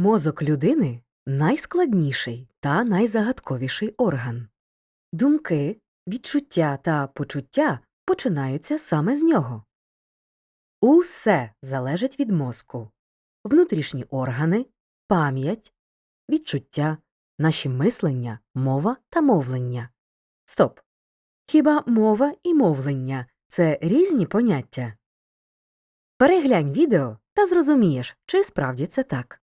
Мозок людини найскладніший та найзагадковіший орган. Думки, відчуття та почуття починаються саме з нього. Усе залежить від мозку. Внутрішні органи, пам'ять, відчуття, наші мислення, мова та мовлення. Стоп. Хіба мова і мовлення це різні поняття? Переглянь відео та зрозумієш, чи справді це так.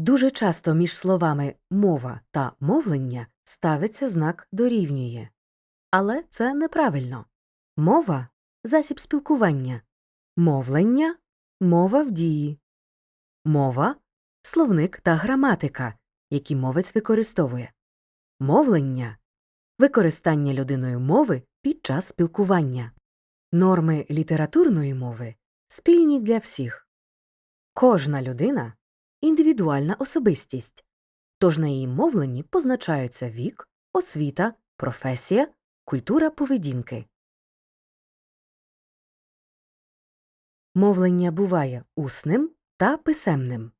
Дуже часто між словами мова та мовлення ставиться знак дорівнює. Але це неправильно. Мова засіб спілкування, мовлення мова в дії. Мова словник та граматика, які мовець використовує. Мовлення використання людиною мови під час спілкування. Норми літературної мови спільні для всіх. Кожна людина індивідуальна особистість, тож на її мовленні позначаються вік, освіта, професія, культура поведінки. Мовлення буває усним та писемним.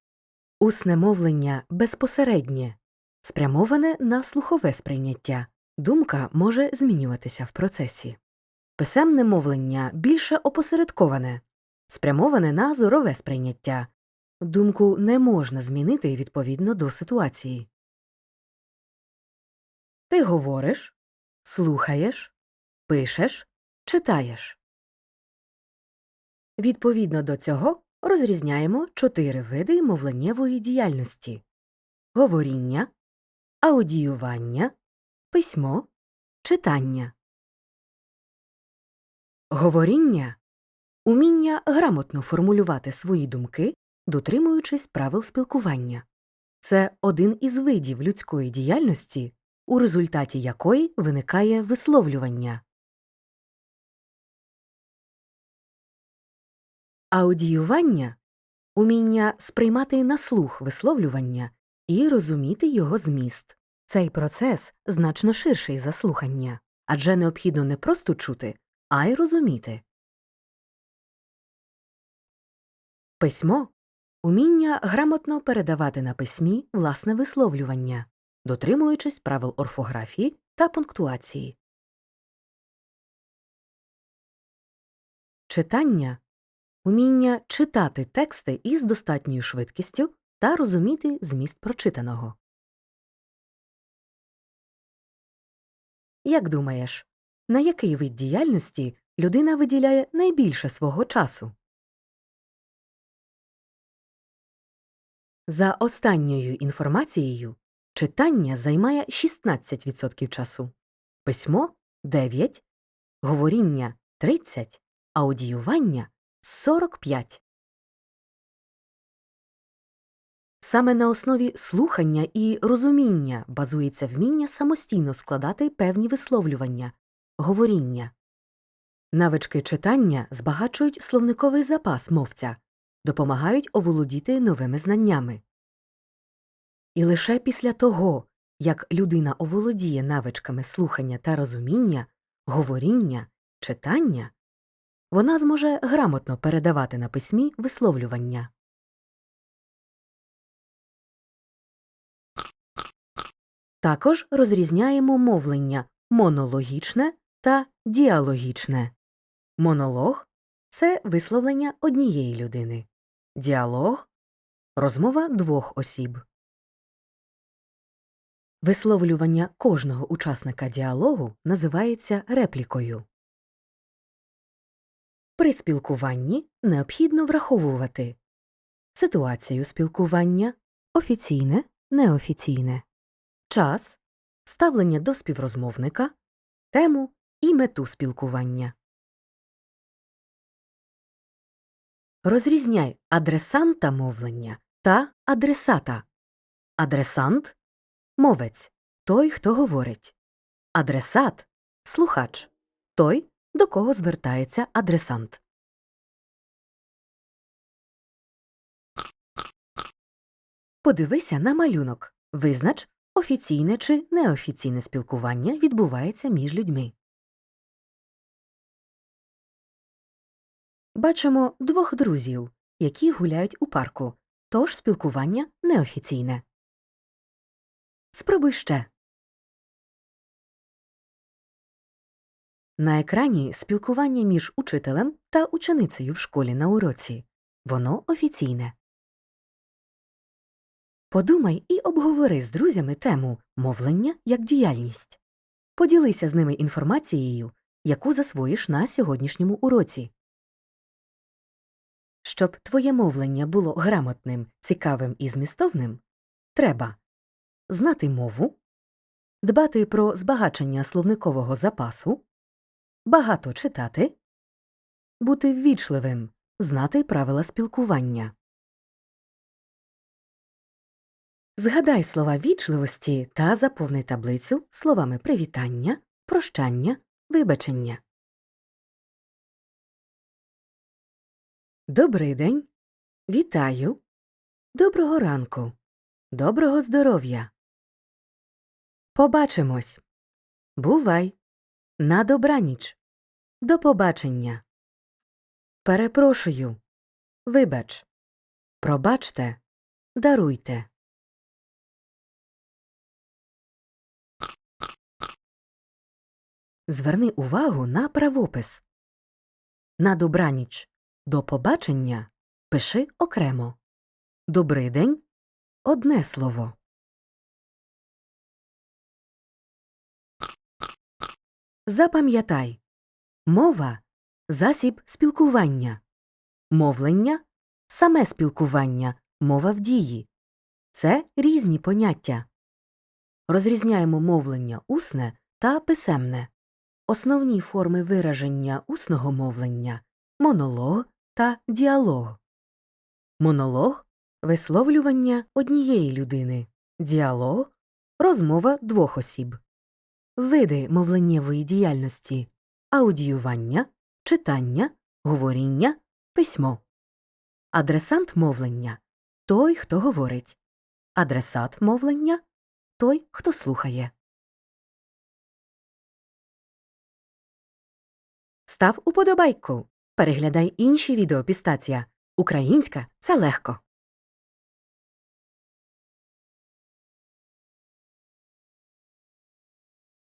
Усне мовлення безпосереднє, спрямоване на слухове сприйняття. Думка може змінюватися в процесі. Писемне мовлення більше опосередковане, спрямоване на зорове сприйняття. Думку не можна змінити відповідно до ситуації. Ти говориш, слухаєш, пишеш, читаєш. Відповідно до цього розрізняємо чотири види мовленнєвої діяльності говоріння, аудіювання, письмо, читання. Говоріння уміння грамотно формулювати свої думки, дотримуючись правил спілкування. Це один із видів людської діяльності, у результаті якої виникає висловлювання. Аудіювання уміння сприймати на слух висловлювання і розуміти його зміст. Цей процес значно ширший за слухання, адже необхідно не просто чути, а й розуміти. Письмо уміння грамотно передавати на письмі власне висловлювання, дотримуючись правил орфографії та пунктуації. Читання уміння читати тексти із достатньою швидкістю та розуміти зміст прочитаного. Як думаєш, на який вид діяльності людина виділяє найбільше свого часу? За останньою інформацією, читання займає 16% часу, письмо 9, говоріння 30, аудіювання 45. Саме на основі слухання і розуміння базується вміння самостійно складати певні висловлювання, говоріння. Навички читання збагачують словниковий запас мовця, допомагають оволодіти новими знаннями. І лише після того, як людина оволодіє навичками слухання та розуміння, говоріння, читання, вона зможе грамотно передавати на письмі висловлювання. Також розрізняємо мовлення монологічне та діалогічне. Монолог це висловлення однієї людини, діалог розмова двох осіб. Висловлювання кожного учасника діалогу називається реплікою. При спілкуванні необхідно враховувати ситуацію спілкування, офіційне, неофіційне, час, ставлення до співрозмовника, тему і мету спілкування. Розрізняй адресанта мовлення та адресата. Адресант мовець той, хто говорить. Адресат слухач той, до кого звертається адресант. Подивися на малюнок. Визнач, офіційне чи неофіційне спілкування відбувається між людьми. Бачимо двох друзів, які гуляють у парку, тож спілкування неофіційне. Спробуй ще. На екрані спілкування між учителем та ученицею в школі на уроці. Воно офіційне. Подумай і обговори з друзями тему мовлення як діяльність. Поділися з ними інформацією, яку засвоїш на сьогоднішньому уроці. Щоб твоє мовлення було грамотним, цікавим і змістовним, треба знати мову, дбати про збагачення словникового запасу, багато читати, бути ввічливим, знати правила спілкування. Згадай слова вічливості та заповни таблицю словами привітання, прощання, вибачення. Добрий день. Вітаю. Доброго ранку. Доброго здоров'я. Побачимось. Бувай. На добраніч. До побачення. Перепрошую. Вибач. Пробачте. Даруйте. Зверни увагу на правопис. На добраніч. До побачення пиши окремо. Добрий день одне слово. Запам'ятай. Мова засіб спілкування. Мовлення саме спілкування, мова в дії. Це різні поняття. Розрізняємо мовлення усне та писемне. Основні форми вираження усного мовлення монолог та діалог. Монолог висловлювання однієї людини, діалог розмова двох осіб. Види мовленнєвої діяльності аудіювання, читання, говоріння, письмо. Адресант мовлення той, хто говорить. Адресат мовлення той, хто слухає. Став уподобайку. Переглядай інші відео Пістація. Українська це легко.